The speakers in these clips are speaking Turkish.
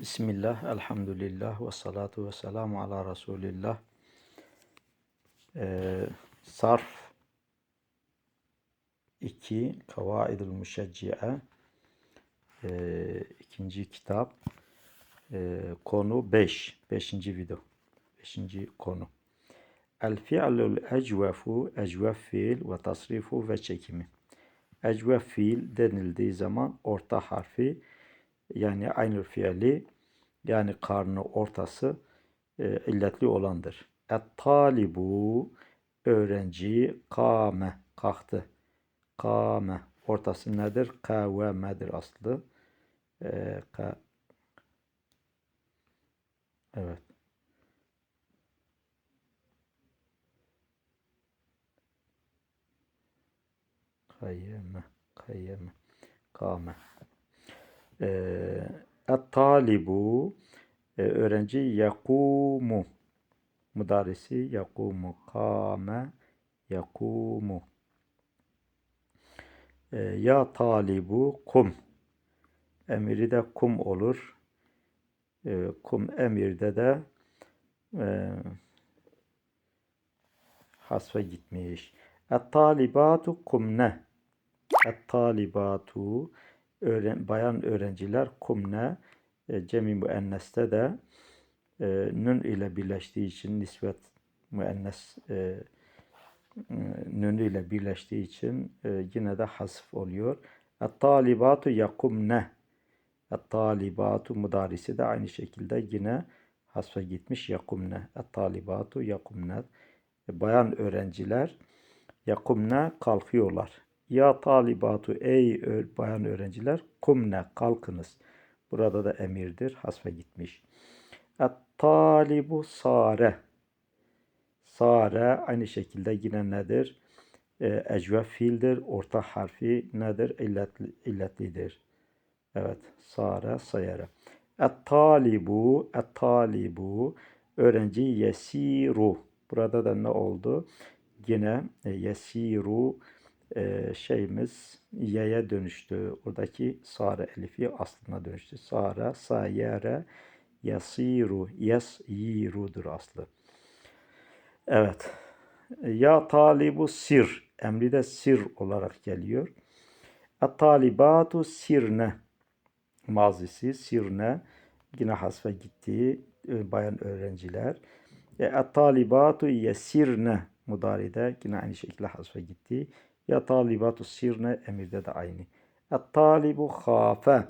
Bismillah, elhamdülillah ve salatu ve selamu ala Resulillah. Ee, sarf 2 Kavaidul Müşecci'e ee, ikinci kitap ee, konu 5 5. video 5. konu El fi'lul ecvefu ecvef fiil ve tasrifu ve çekimi ecvef fiil denildiği zaman orta harfi yani aynı fiili yani karnı ortası e, illetli olandır. Et talibu öğrenci kame kalktı. Kame ortası nedir? Kavemedir aslı. E, evet. Kayyeme, kayyeme, kame. Ee, Et-talibu e, öğrenci yakumu. Mudarisi yakumu. Kame yakumu. E, ya talibu kum. Emiri de kum olur. E, kum emirde de e, hasfe gitmiş. Et-talibatu kumne et-talibatu öğren, bayan öğrenciler kumne e, cemi müenneste de e, nün ile birleştiği için nisbet müennes e, e, nün ile birleştiği için e, yine de hasf oluyor. Et-talibatu yakumne Et-talibatu mudarisi de aynı şekilde yine hasfa gitmiş yakumne. Et-talibatu yakumne e, bayan öğrenciler yakumne kalkıyorlar. Ya talibatu ey bayan öğrenciler kumne kalkınız. Burada da emirdir. Hasfe gitmiş. Et talibu sare. Sare aynı şekilde yine nedir? E, ecvef fiildir. Orta harfi nedir? İlletli, illetlidir. Evet. Sare sayara. Et talibu. Et talibu. Öğrenci yesiru. Burada da ne oldu? Yine e, yesiru e, şeyimiz y'ye dönüştü. Oradaki sare elifi aslına dönüştü. Sara, sayere, yasiru, yasirudur aslı. Evet. Ya talibu sir. Emri de sir olarak geliyor. Et talibatu sirne. Mazisi sirne. Yine hasfe gitti. E, bayan öğrenciler. Et talibatu yesirne. Mudaride yine aynı şekilde hasfe gitti. Ya talibatu sirne emirde de aynı. Et-talibu khafe.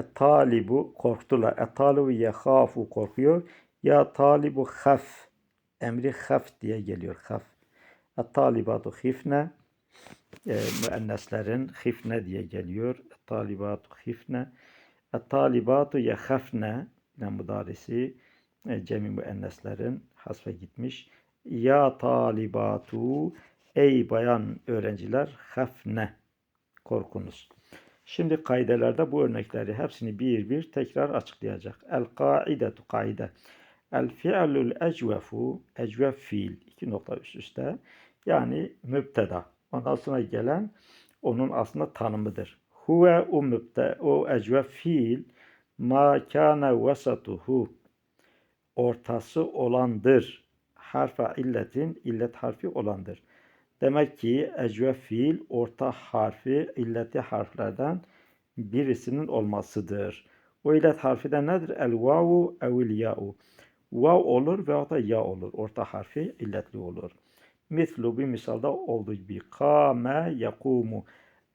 Et-talibu korktular. Et-talibu yekhafu korkuyor. Ya talibu khaf. Emri khaf diye geliyor. Khaf. Et-talibatu khifne. E, müenneslerin khifne diye geliyor. Et-talibatu khifne. Et-talibatu yekhafne. Yine mudarisi e, cemi müenneslerin hasfe gitmiş. Ya talibatu ey bayan öğrenciler hafne korkunuz. Şimdi kaidelerde bu örnekleri hepsini bir bir tekrar açıklayacak. El kaidetu kaide. El fi'lul ecvefu ecvef fiil iki nokta üst üste yani mübteda. Ondan sonra gelen onun aslında tanımıdır. Huve o mübte o ecvef fiil ma kana vesatuhu ortası olandır harfa illetin illet harfi olandır. Demek ki ecvef fiil orta harfi illeti harflerden birisinin olmasıdır. O illet harfi de nedir? El vavu evil ya'u. Vav olur veya da ya olur. Orta harfi illetli olur. Mislu bir misalda olduğu gibi. Kame yakumu.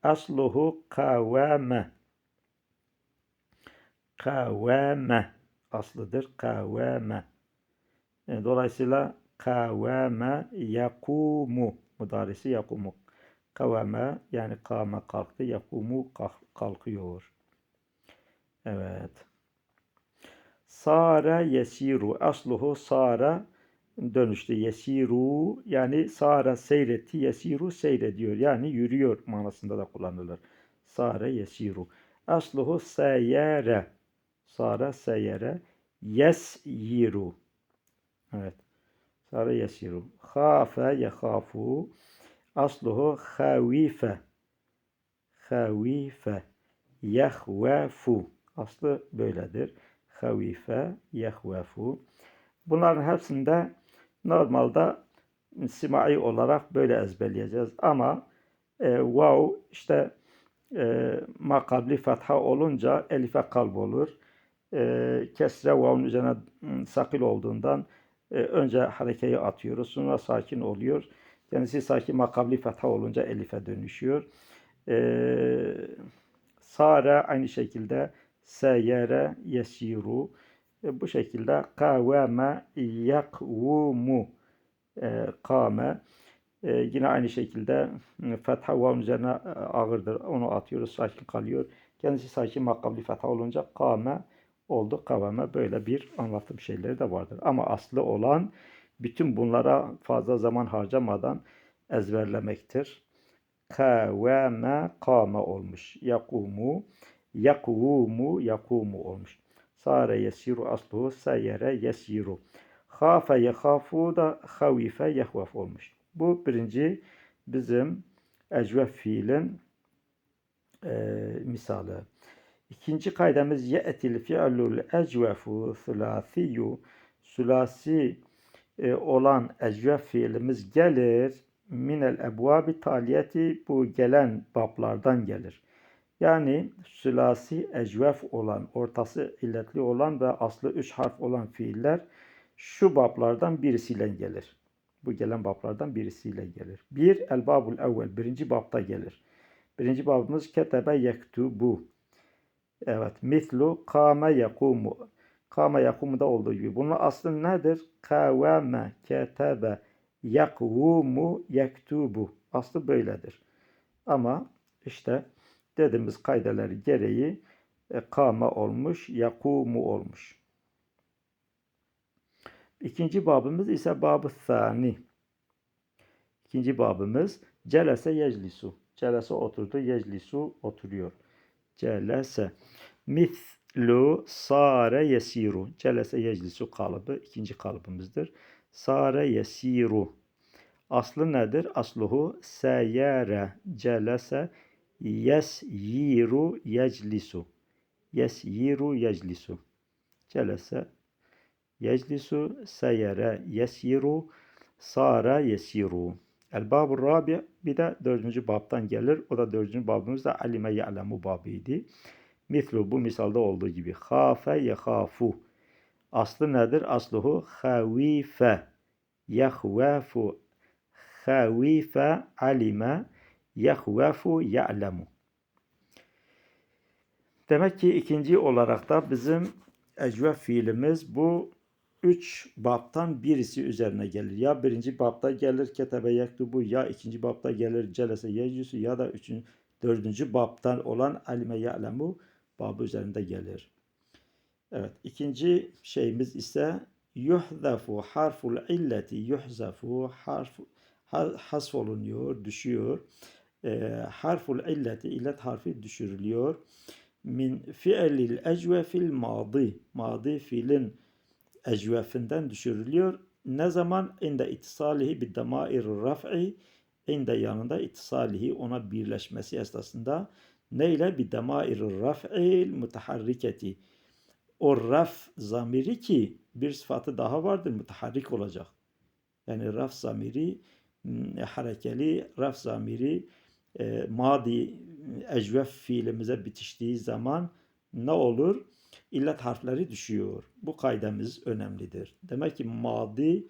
Asluhu kavame. Kavame. Aslıdır. Kavame. E, dolayısıyla kavame yakumu mudarisi yakumu. Kavame yani kame kalktı, yakumu kalkıyor. Evet. Sara yesiru. Asluhu sara dönüştü. Yesiru yani sara seyretti. Yesiru seyrediyor. Yani yürüyor manasında da kullanılır. Sara yesiru. Asluhu seyere. Sara seyere. Yesiru. Evet. Sara yesiru. Khafe yekhafu. Asluhu havife. Havife. yehvefu. Aslı böyledir. Havife, yehvefu. Bunların hepsinde normalde simai olarak böyle ezberleyeceğiz. Ama e, vav işte e, makabli fatha olunca elife kalb olur. E, kesre vav'un üzerine m, sakil olduğundan e, önce harekeyi atıyoruz. Sonra sakin oluyor. Kendisi sakin makabli fatha olunca elife dönüşüyor. E, sare aynı şekilde seyere yesiru. E, bu şekilde kavame yakvumu e, kame. E, yine aynı şekilde e, fetha vavun üzerine e, ağırdır. Onu atıyoruz. Sakin kalıyor. Kendisi sakin makabli fetha olunca kame oldu. Kavame böyle bir anlatım şeyleri de vardır. Ama aslı olan bütün bunlara fazla zaman harcamadan ezberlemektir. Kavame kame olmuş. Yakumu yakumu yakumu olmuş. Sare yesiru asluhu seyere yesiru. Hafe yehafu da havife yehvef olmuş. Bu birinci bizim ecvef fiilin e, misali. İkinci kaydemiz ye'til fi'lul ecvefu sülasiyu. Sülasi e, olan ecvef fiilimiz gelir. Minel ebvabi taliyeti bu gelen bablardan gelir. Yani sülasi ecvef olan, ortası illetli olan ve aslı üç harf olan fiiller şu bablardan birisiyle gelir. Bu gelen bablardan birisiyle gelir. Bir, el babul evvel, birinci babda gelir. Birinci babımız ketebe yektubu. Evet, mislu kâme yakumu. Kâme yakumu da olduğu gibi. Bunun aslı nedir? Kavame, ketebe, yakvumu, yektubu. Aslı böyledir. Ama işte dediğimiz kaydeleri gereği e, kâme olmuş, yakumu olmuş. İkinci babımız ise babı thani. İkinci babımız celese yeclisu. Celese oturdu, yeclisu oturuyor. Celese. Mithlu sare yesiru. Celese yeclisu kalıbı ikinci kalıbımızdır. Sare yesiru. Aslı nedir? Asluhu seyere celese yesyiru yeclisu. Yesyiru yeclisu. Celese yeclisu seyere yesiru sara yesiru. El babur rabi bir de dördüncü babtan gelir. O da dördüncü babımız da alime ya'lemu babıydı. Mislu bu misalda olduğu gibi. Hafe yehafu. Aslı nedir? Asluhu havife. Yehvefu. Havife alime. Yehvefu ya'lemu. Demek ki ikinci olarak da bizim ecvef fiilimiz bu üç babtan birisi üzerine gelir. Ya birinci babta gelir ketebe yektubu ya ikinci babta gelir celese yecüsü ya da üçüncü, dördüncü babtan olan alime ya'lemu babı üzerinde gelir. Evet ikinci şeyimiz ise yuhzafu harful illeti yuhzafu harf hasf olunuyor, düşüyor. E, harful illeti illet harfi düşürülüyor. Min fi'lil ecvefil madi. Madi fiilin ecvefinden düşürülüyor. Ne zaman? İnde itisalihi bid damair raf'i inde yanında itisalihi ona birleşmesi esnasında neyle bir damair raf'il mutaharriketi o raf zamiri ki bir sıfatı daha vardır mutaharrik olacak. Yani raf zamiri harekeli raf zamiri e, madi ecvef fiilimize bitiştiği zaman ne olur? İllet harfleri düşüyor. Bu kaydemiz önemlidir. Demek ki madi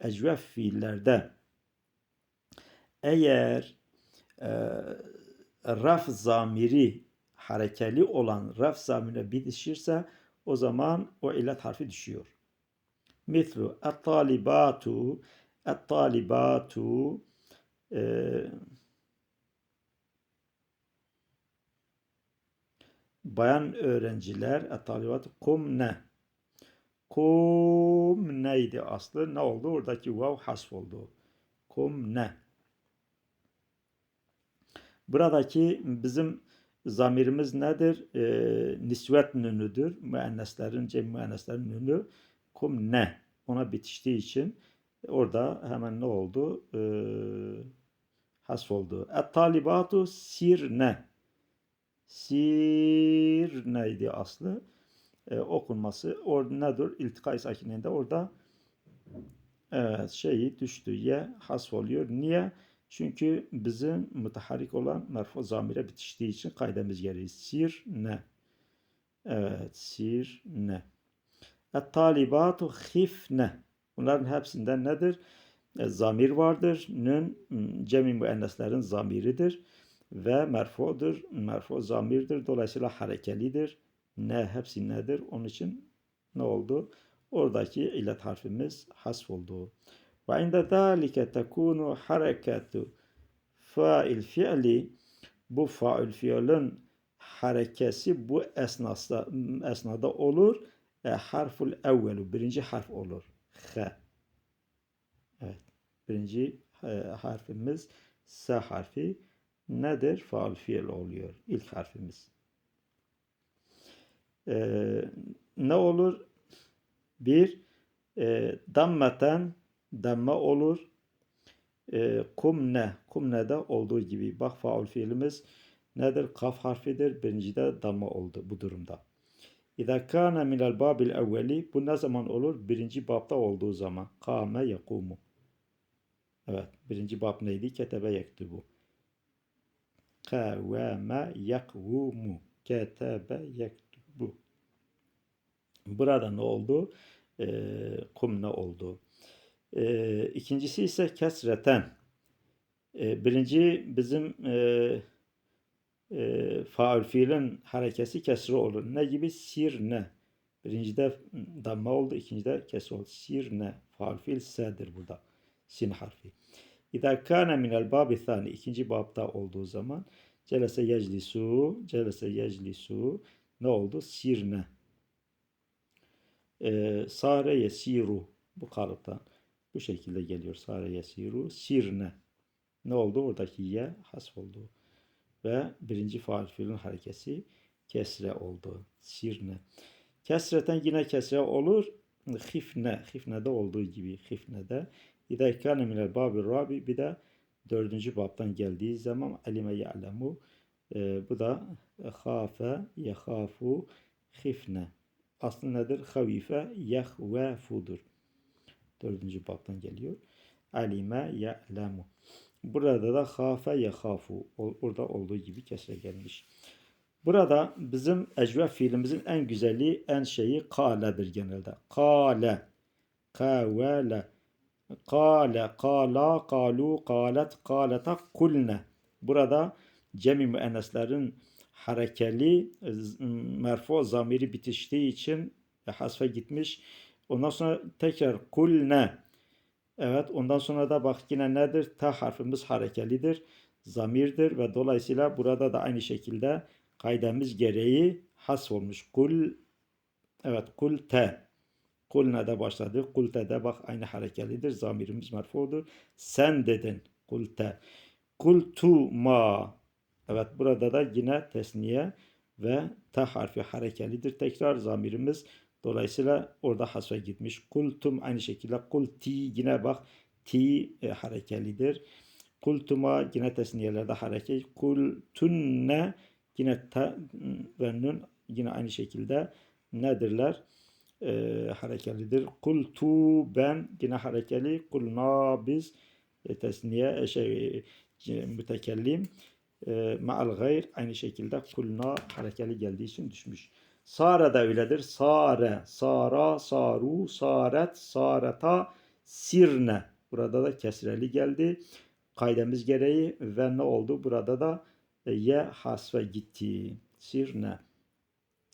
ecvef fiillerde eğer e, raf zamiri harekeli olan raf zamirine bitişirse o zaman o illet harfi düşüyor. Mislu et-talibatu et-talibatu e, bayan öğrenciler talibat kumne kumneydi aslı? Ne oldu? Oradaki vav hasf oldu. Kumne buradaki bizim zamirimiz nedir? E, nisvet nünüdür. Müenneslerin cem müenneslerin nünü. Kumne ona bitiştiği için orada hemen ne oldu? E, hasf oldu. Et talibatu sirne Sir neydi aslı? E, okunması or nedir? İltikai sakininde orada evet şeyi düştü. Ye hasf oluyor. Niye? Çünkü bizim müteharrik olan merfu zamire bitiştiği için kaydemiz gereği. Sir ne? Evet, sir ne? Et-talibatu khifne. Bunların hepsinde nedir? E, zamir vardır. Nün cemi müenneslerin zamiridir ve merfudur. Merfu zamirdir. Dolayısıyla harekelidir. Ne hepsi nedir? Onun için ne oldu? Oradaki illet harfimiz hasf oldu. Ve inde zâlike tekunu hareketu fail fiili bu fail fiilin harekesi bu esnasda, esnada olur. E, harful evvelu birinci harf olur. H. Evet. Birinci e, harfimiz S harfi nedir? Faal fiil oluyor. İlk harfimiz. E, ne olur? Bir e, dammeten damme olur. E, kumne. Kumne'de olduğu gibi. Bak faal fiilimiz nedir? Kaf harfidir. Birincide damme oldu bu durumda. İza kana minel babil evveli bu ne zaman olur? Birinci babda olduğu zaman. Kame yakumu. Evet. Birinci bab neydi? Ketebe yektubu. Kavame yakvumu. Ketebe yektubu. Burada ne oldu? Ee, kum ne oldu? Ee, ikincisi ise kesreten. Ee, birinci bizim e, e, faul fiilin harekesi kesre olur. Ne gibi? Sirne. Birincide damma oldu, ikincide kesre oldu. Sirne. Faul fiil s'dir burada. Sin harfi. İza kana minel babi thani. ikinci babda olduğu zaman celese yeclisu, celese yeclisu ne oldu? Sirne. Ee, sare yesiru bu kalıptan. Bu şekilde geliyor. Sare yesiru. Sirne. Ne oldu? Oradaki ye hasf oldu ve birinci faal fiilin harekesi kesre oldu. Sirne. Kesreten yine kesre olur. Hifne. Hifne'de olduğu gibi. Hifne'de. İde kâne minel babi rabi. Bir de dördüncü babtan geldiği zaman alime ya'lemu. E, bu da hafe, yehafu, hifne. Aslı nedir? Havife, yehvefudur. Dördüncü babtan geliyor. Alime ya'lemu. Burada da hafe yehafu orada olduğu gibi kesre gelmiş. Burada bizim ecve fiilimizin en güzeli, en şeyi kaledir genelde. Kale, kavele, kale, kala, kalu, kalet, kaleta, kulne. Burada cemi müenneslerin harekeli merfu zamiri bitiştiği için hasfe gitmiş. Ondan sonra tekrar kulne Evet ondan sonra da bak yine nedir? Ta harfimiz harekelidir. Zamirdir ve dolayısıyla burada da aynı şekilde kaydemiz gereği has olmuş. Kul evet kul te. Kul ne de başladı? Kul te de bak aynı harekelidir. Zamirimiz merfudur. Sen dedin. Kul te. Kul tu ma. Evet burada da yine tesniye ve ta harfi harekelidir. Tekrar zamirimiz Dolayısıyla orada hasve gitmiş. Kultum aynı şekilde kulti yine bak ti e, harekelidir. Kultuma yine tesniyelerde hareket. Kultunne yine ta ve nun yine aynı şekilde nedirler? E, harekelidir. Kultu ben yine harekeli. Kulna biz e, tesniye e, şey e, mütekellim. E, ma'al gayr aynı şekilde kulna harekeli geldiği için düşmüş. Sare de öyledir. Sare, sara, saru, saret, sareta, sirne. Burada da kesreli geldi. Kaydemiz gereği ve ne oldu? Burada da e, ye hasfe gitti. Sirne.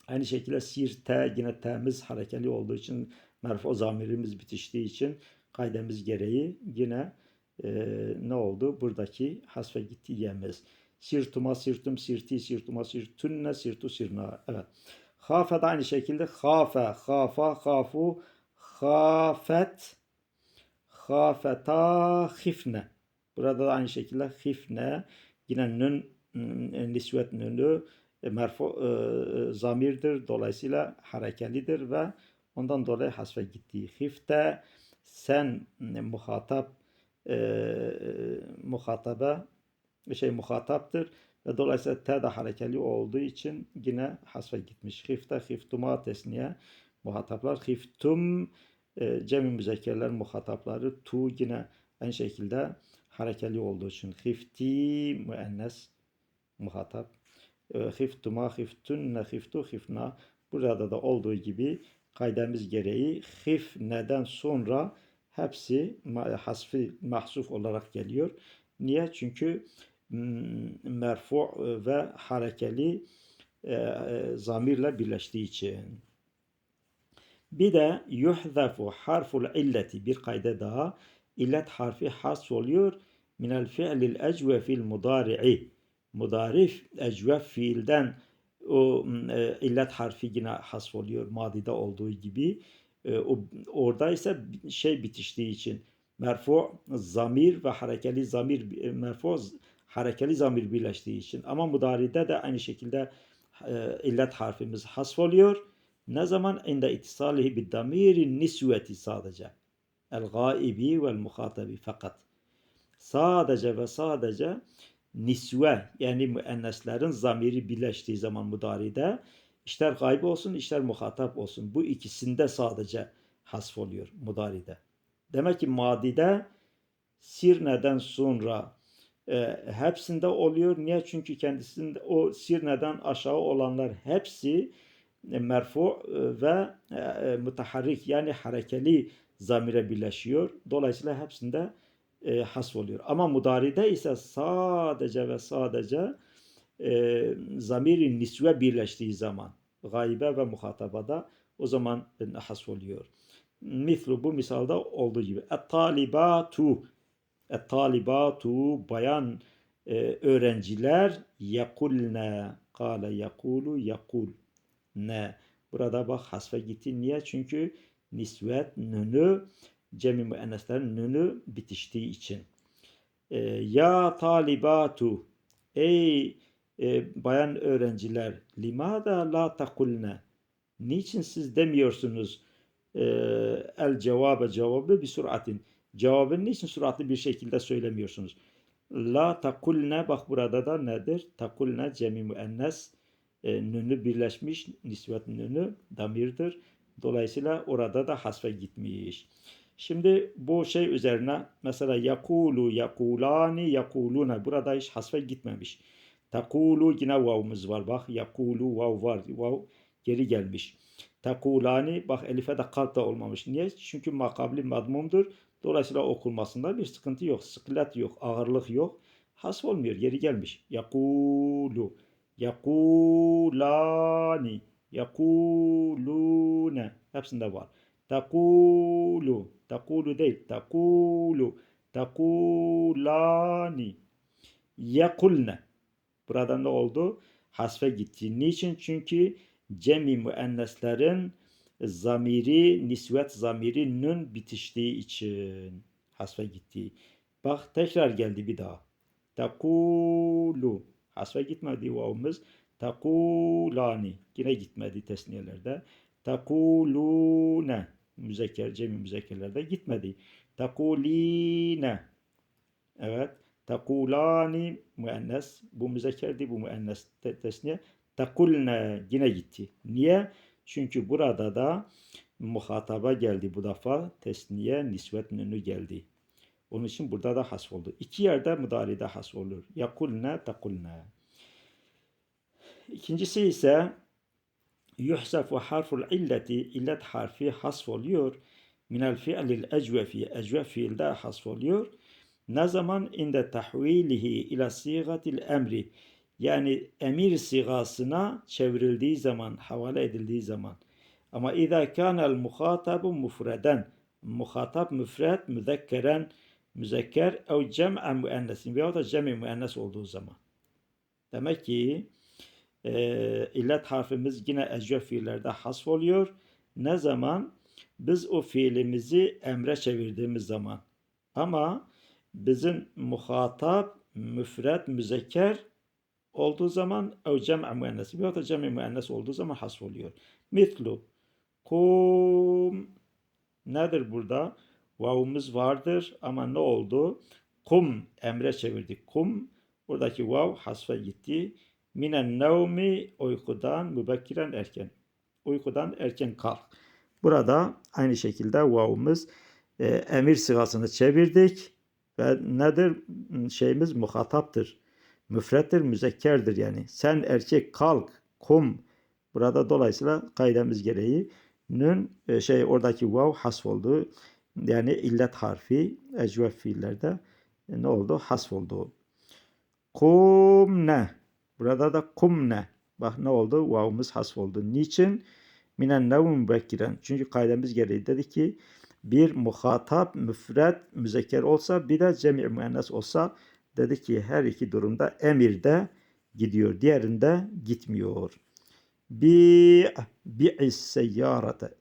Aynı şekilde sirte yine temiz harekeli olduğu için merfu zamirimiz bitiştiği için kaydemiz gereği yine e, ne oldu? Buradaki hasfe gitti yemiz. Sirtuma, sirtum, sirti, sirtuma, sirtunne, sirtu, sirna. Evet. Hafe de aynı şekilde hafe, hafa, hafu, hafet, hafeta, hifne. Burada da aynı şekilde hifne. Yine nün, nisvet nünü merfu e, zamirdir. Dolayısıyla harekelidir ve ondan dolayı hasfe gitti. Hifte sen e, muhatap e, muhatabe şey muhataptır Ve dolayısıyla T de harekeli olduğu için yine hasfa gitmiş. Hifte, hiftuma tesniye muhataplar. Hiftum e, cemi muhatapları. Tu yine aynı şekilde harekeli olduğu için. Hifti müennes muhatap. Hiftuma, hiftunne, hiftu, hifna. Burada da olduğu gibi kaydemiz gereği hif neden sonra hepsi hasfi mahsuf olarak geliyor. Niye? Çünkü mm, merfu ve harekeli e, e, zamirle birleştiği için. Bir de yuhzafu harful illeti bir kayda daha illet harfi has oluyor minel fi'lil ecvefil mudari'i mudarif ecvef fiilden o e, illet harfi yine has oluyor madide olduğu gibi E, o, orada ise şey bitiştiği için merfu zamir ve harekeli zamir e, merfu harekeli zamir birleştiği için ama mudaride de aynı şekilde e, illet harfimiz hasf oluyor. Ne zaman? İnde ittisalihi bid damiri nisveti sadece. El gaibi vel muhatabi fakat. Sadece ve sadece nisve yani müenneslerin zamiri birleştiği zaman mudaride ister gayb olsun ister muhatap olsun. Bu ikisinde sadece hasf oluyor mudaride. Demek ki madide sirneden sonra e, hepsinde oluyor. Niye? Çünkü kendisinde o sirneden aşağı olanlar hepsi e, merfu e, ve e, e, mutaharrik yani harekeli zamire birleşiyor. Dolayısıyla hepsinde e, hasf oluyor. Ama mudaride ise sadece ve sadece e, zamiri nisve birleştiği zaman gaybe ve muhatabada o zaman e, hasf oluyor. Mislu bu misalda olduğu gibi. Et-talibatu Et-talibatu bayan e, öğrenciler yakulne kâle yakulu yakul ne burada bak hasfe gitti niye çünkü nisvet nünü cemi müenneslerin nünü bitiştiği için. E, ya talibatu ey e, bayan öğrenciler limada la takulne? Niçin siz demiyorsunuz e, el cevabı cevabı bir suratin? Cevabını niçin süratli bir şekilde söylemiyorsunuz? La takulne bak burada da nedir? Takulne cemi müennes e, nünü birleşmiş nisvet nünü damirdir. Dolayısıyla orada da hasfe gitmiş Şimdi bu şey üzerine mesela yakulu, yakulani, yakuluna burada hiç hasfe gitmemiş. Takulu yine vav'ımız var. Bak yakulu vav var. Vav geri gelmiş. Takulani bak elife de kalp da olmamış. Niye? Çünkü makabli madmumdur. Dolayısıyla okunmasında bir sıkıntı yok. Sıkılet yok. Ağırlık yok. Has olmuyor. Geri gelmiş. Yakulu. Yakulani. Yakulune. Hepsinde var. Takulu. Takulu değil. Takulu. Takulani. Yakulne. Burada ne oldu? Hasfe gitti. Niçin? Çünkü cemi müenneslerin zamiri, nisvet zamiri nun bitiştiği için hasfe gitti. Bak tekrar geldi bir daha. Takulu. Hasfe gitmedi vavımız. Takulani. Yine gitmedi tesniyelerde. Takulune. Müzekker, cemi müzekkerlerde gitmedi. Takuline. Evet. Takulani müennes. Bu müzekkerdi, bu müennes te- tesniye. Takulne yine gitti. Niye? Çünkü burada da muhataba geldi bu defa. Tesniye nisvet nünü geldi. Onun için burada da has oldu. İki yerde müdaride has olur. Yakulne, takulne. İkincisi ise yuhsafu harful illeti illet harfi hasf oluyor. Minel fi'lil ecvefi ecvef fiilde hasf oluyor. Ne zaman inde tahvilihi ila sigatil emri yani emir sigasına çevrildiği zaman, havale edildiği zaman. Ama izâ kânel muhatabu mufreden muhatap müfred, müzekkeren, müzekker ev cem'en müennesin veyahut da cem'i müennes olduğu zaman. Demek ki e, illet harfimiz yine ecvef fiillerde hasf oluyor. Ne zaman? Biz o fiilimizi emre çevirdiğimiz zaman. Ama bizim muhatap, müfred, müzekker olduğu zaman ev cem'i müennes veyahut da cem'i müennes olduğu zaman hasf oluyor. Mitlu kum nedir burada? Vavumuz vardır ama ne oldu? Kum emre çevirdik. Kum Buradaki vav hasfa gitti. Minen nevmi uykudan mübekkiren erken. Uykudan erken kalk. Burada aynı şekilde vav'ımız e, emir sıgasını çevirdik ve nedir şeyimiz muhataptır. Müfrettir, müzekkerdir yani. Sen erkek kalk, kum. Burada dolayısıyla kaidemiz gereği nün e, şey oradaki vav hasf oldu. Yani illet harfi ecvef fiillerde e, ne oldu? Hasf oldu. Kumne. Burada da kumne. Bak ne oldu? Vav'ımız hasf oldu. Niçin? Minen nevm mübekkiren. Çünkü kaidemiz gereği dedi ki bir muhatap, müfret, müzekker olsa bir de cemi müennes olsa dedi ki her iki durumda emirde gidiyor. Diğerinde gitmiyor. Bi bi'is seyyarete.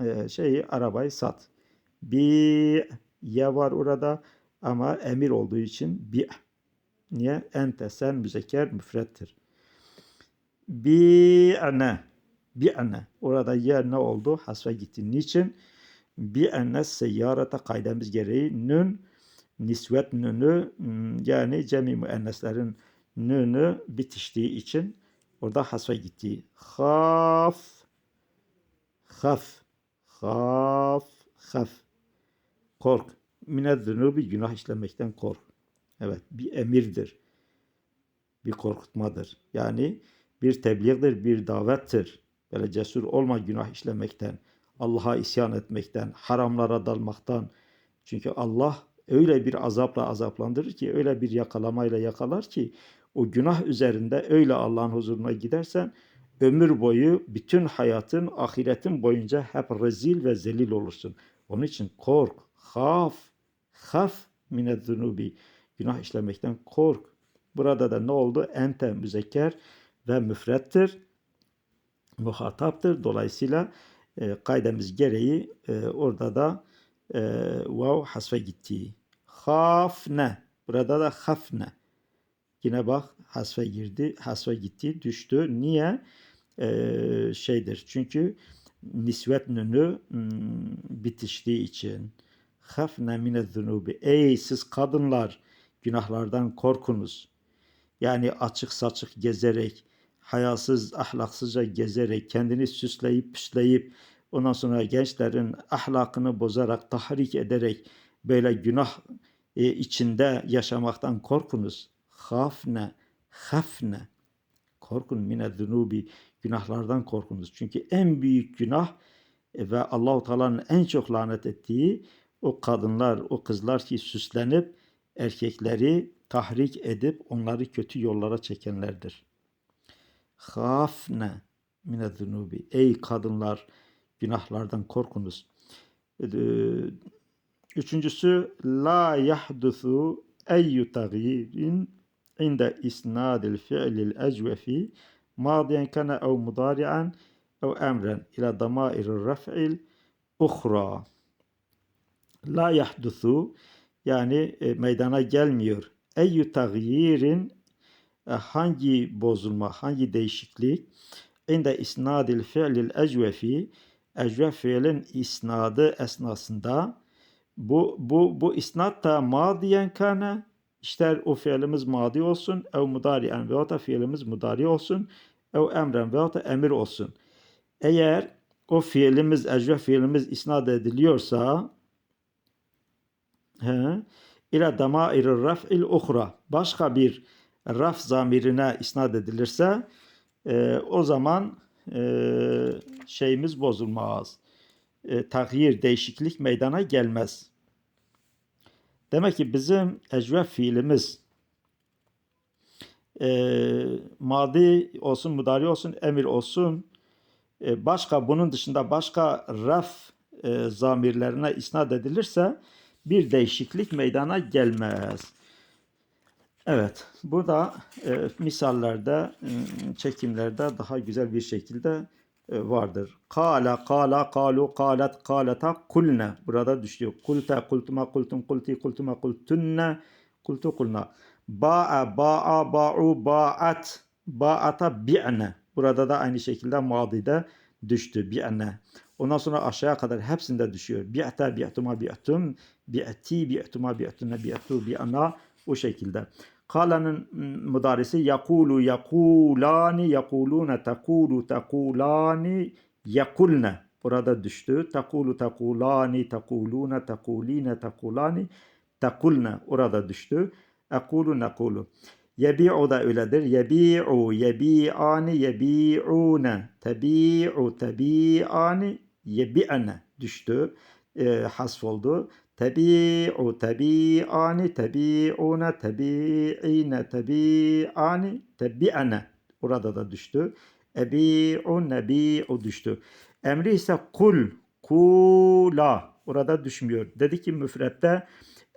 Ee, şeyi arabayı sat. Bi ya var orada ama emir olduğu için bi. Niye? Ente sen müzekker müfrettir. Bi ane. Bi ane. Orada yer ne oldu? Hasfa gitti. Niçin? Bi ene seyyarete kaydemiz gereği nün nisvet nünü hmm, yani cemi müenneslerin nünü bitiştiği için orada hasfa gitti. Haf haf haf haf kork. Mine zunubi günah işlemekten kork. Evet bir emirdir. Bir korkutmadır. Yani bir tebliğdir, bir davettir. Böyle cesur olma günah işlemekten, Allah'a isyan etmekten, haramlara dalmaktan. Çünkü Allah öyle bir azapla azaplandırır ki, öyle bir yakalamayla yakalar ki, o günah üzerinde öyle Allah'ın huzuruna gidersen, ömür boyu bütün hayatın, ahiretin boyunca hep rezil ve zelil olursun. Onun için kork, haf, haf mine zunubi. Günah işlemekten kork. Burada da ne oldu? Ente müzekker ve müfrettir. Muhataptır. Dolayısıyla e, kaydemiz gereği e, orada da e, vav hasfe gitti. Hafne. Burada da hafne. Yine bak hasfe girdi. Hasfe gitti. Düştü. Niye? E, şeydir. Çünkü nisvet nünü hmm, bitiştiği için. Hafne mine zunubi. Ey siz kadınlar günahlardan korkunuz. Yani açık saçık gezerek, hayasız, ahlaksızca gezerek, kendini süsleyip püsleyip, ondan sonra gençlerin ahlakını bozarak, tahrik ederek böyle günah e, içinde yaşamaktan korkunuz. Hafne, hafne. Korkun mine zunubi. Günahlardan korkunuz. Çünkü en büyük günah e, ve Allahu Teala'nın en çok lanet ettiği o kadınlar, o kızlar ki süslenip erkekleri tahrik edip onları kötü yollara çekenlerdir. Hafne mine zunubi. Ey kadınlar günahlardan korkunuz. Üçüncüsü la yahdusu eyyü tagyirin inde isnadil fi'lil ecvefi madiyen kana ev mudari'an ev emren ila damairir raf'il uhra. La yahdusu yani e, meydana gelmiyor. Eyyü tagyirin e, hangi bozulma, hangi değişiklik inde isnadil fi'lil ecvefi ecvef fiilin isnadı esnasında bu bu bu isnat da madiyen kana ister o fiilimiz madi olsun ev mudariyen veya da fiilimiz mudari olsun ev emren veya da emir olsun. Eğer o fiilimiz ecvef fiilimiz isnat ediliyorsa he, ila damair raf'il uhra başka bir raf zamirine isnat edilirse e, o zaman e, şeyimiz bozulmaz. E, tahyir, değişiklik meydana gelmez. Demek ki bizim ecvef fiilimiz e, madi olsun, mudari olsun, emir olsun, e, başka bunun dışında başka raf e, zamirlerine isnat edilirse bir değişiklik meydana gelmez. Evet, burada e, misallerde, e, çekimlerde daha güzel bir şekilde e, vardır. Kala, kala, kalu, kalet, kaleta, kulne. Burada düşüyor. Kulte, kultuma, kultum, kulti, kultuma, kultunne, kultu, kulna. Ba'a, ba'a, ba'u, ba'at, ba'ata, bi'ne. Burada da aynı şekilde madide düştü. Bi'ne. Ondan sonra aşağıya kadar hepsinde düşüyor. Bi'te, bi'tuma, bi'tum, bi'ti, bi'tuma, bi'tunne, bi'tu, bi'ana. O şekilde. Kalanın mm, mudarisi yakulu yakulani yakulune tekulu tekulani yakulne. Burada düştü. Tekulu tekulani tekulune tekuline tekulani tekulne. Orada düştü. Ekulu nekulu. Yebi'u da öyledir. Yebi'u, yebi'ani, yebi'une. Tebi'u, tebi'ani, yebi'ne düştü. E, hasf oldu. Tebi'u, tebi'ani, tebi'une, tebi'ine, tebi'ani, tebi'ene. Burada da düştü. Ebi'u, nebi'u düştü. Emri ise kul, kula. Orada düşmüyor. Dedi ki müfrette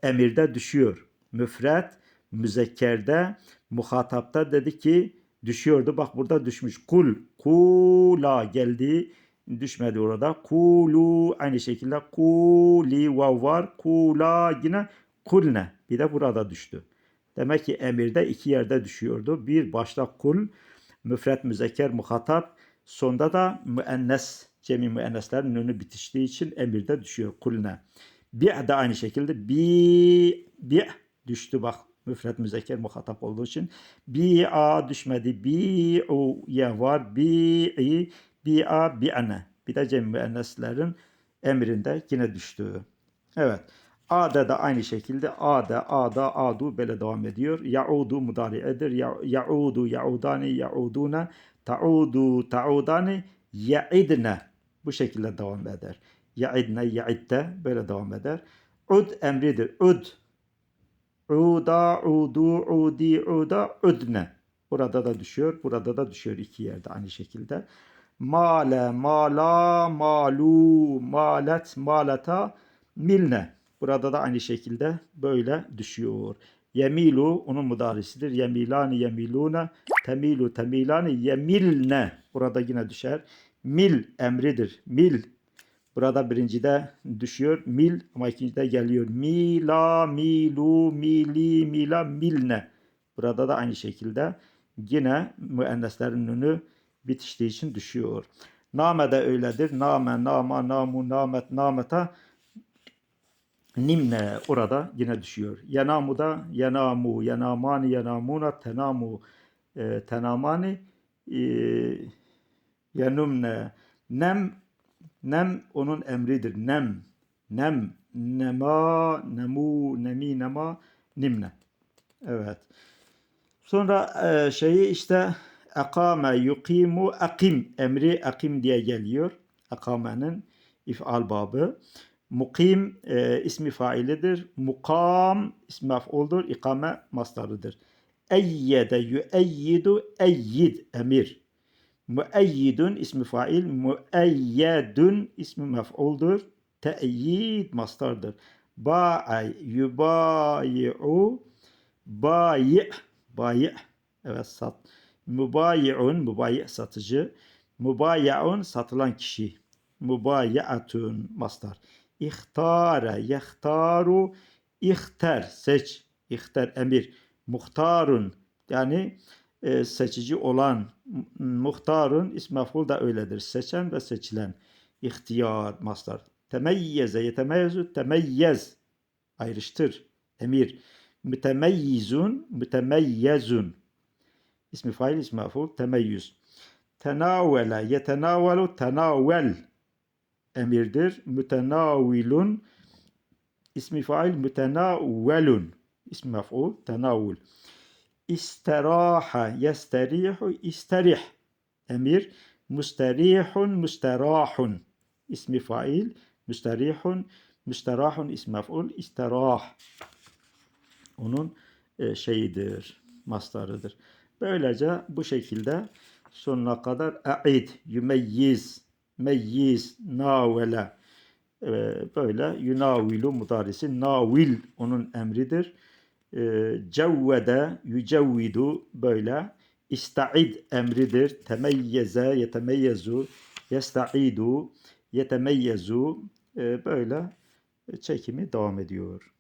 emirde düşüyor. Müfret müzekkerde muhatapta dedi ki düşüyordu. Bak burada düşmüş. Kul, kula geldi. Düşmedi orada. Kulu aynı şekilde kuli vav var. Kula yine kulne. Bir de burada düştü. Demek ki emirde iki yerde düşüyordu. Bir başta kul, müfret müzekker muhatap. Sonda da müennes, cemi müenneslerin önü bitiştiği için emirde düşüyor kulne. Bir de aynı şekilde bi bi düştü bak müfret müzekker muhatap olduğu için. Bi a düşmedi. Bi u ya var. Bi i bi a bi ane. Bir de cem müenneslerin emrinde yine düştü. Evet. A'da da aynı şekilde A'da, A'da, A'du böyle devam ediyor. Ya'udu mudari'edir. Ya- Ya'udu, ya'udani, ya'udune, ta'udu, ta'udani, ya'idne. Bu şekilde devam eder. Ya'idne, ya'idde böyle devam eder. Ud emridir. Ud. Uda, udu, udi, uda, udne. Burada da düşüyor. Burada da düşüyor iki yerde aynı şekilde. Male, mala, malu, malet, maleta, milne. Burada da aynı şekilde böyle düşüyor. Yemilu onun mudarisidir. Yemilani, yemilune, temilu, temilani, yemilne. Burada yine düşer. Mil emridir. Mil Burada birincide düşüyor mil ama ikincide geliyor. Mila, milu, mili, mila, milne. Burada da aynı şekilde yine müenneslerin önü bitiştiği için düşüyor. Name de öyledir. Name, nama, namu, namet, nameta nimne orada yine düşüyor. Yenamu da yenamu, yenamani, yenamuna, tenamu, e, tenamani, e, yenumne, nem Nem onun emridir. Nem. Nem. Nema. Nemu. Nemi. Nema. Nimne. Evet. Sonra e, şeyi işte akame yukimu akim emri akim diye geliyor. Akamenin ifal babı. Mukim e, ismi failidir. Mukam ismi maf'uldur. İkame mastarıdır. Eyyede yüeyyidu eyyid emir. Müeyyidun ismi fail, müeyyedun ismi mef'uldur. Te'yid mastardır. Ba'a yubayi'u bayi' bayi' evet sat. Mübayi'un mübayi' satıcı. Mübayi'un satılan kişi. Mübayi'atun mastar. İhtare yehtaru ihter seç. İhter emir. Muhtarun yani e, seçici olan muhtarın ismaful da öyledir. Seçen ve seçilen. İhtiyar mastar. Temeyyeze yetemeyyezu temeyyez. Ayrıştır. Emir. Mütemeyyizun mütemeyyezun. İsmi fail ismaful temeyyüz. Tenavvele yetenavvelu tenavvel. Emirdir. Mütenavilun. İsmi fail mütenavvelun. İsmi mef'ul tenavvul. İsteraha yesterihu isterih. Emir müsterihun müsterahun. İsmi fail müsterihun müsterahun ismi mef'ul isterah. Onun e, şeyidir, mastarıdır. Böylece bu şekilde sonuna kadar a'id, yümeyyiz, meyyiz, navele e, böyle yunavilu mudarisi navil onun emridir e, cevvede yücevvidu böyle ista'id emridir. Temeyyeze yetemeyyezu yesta'idu yetemeyyezu e, böyle çekimi devam ediyor.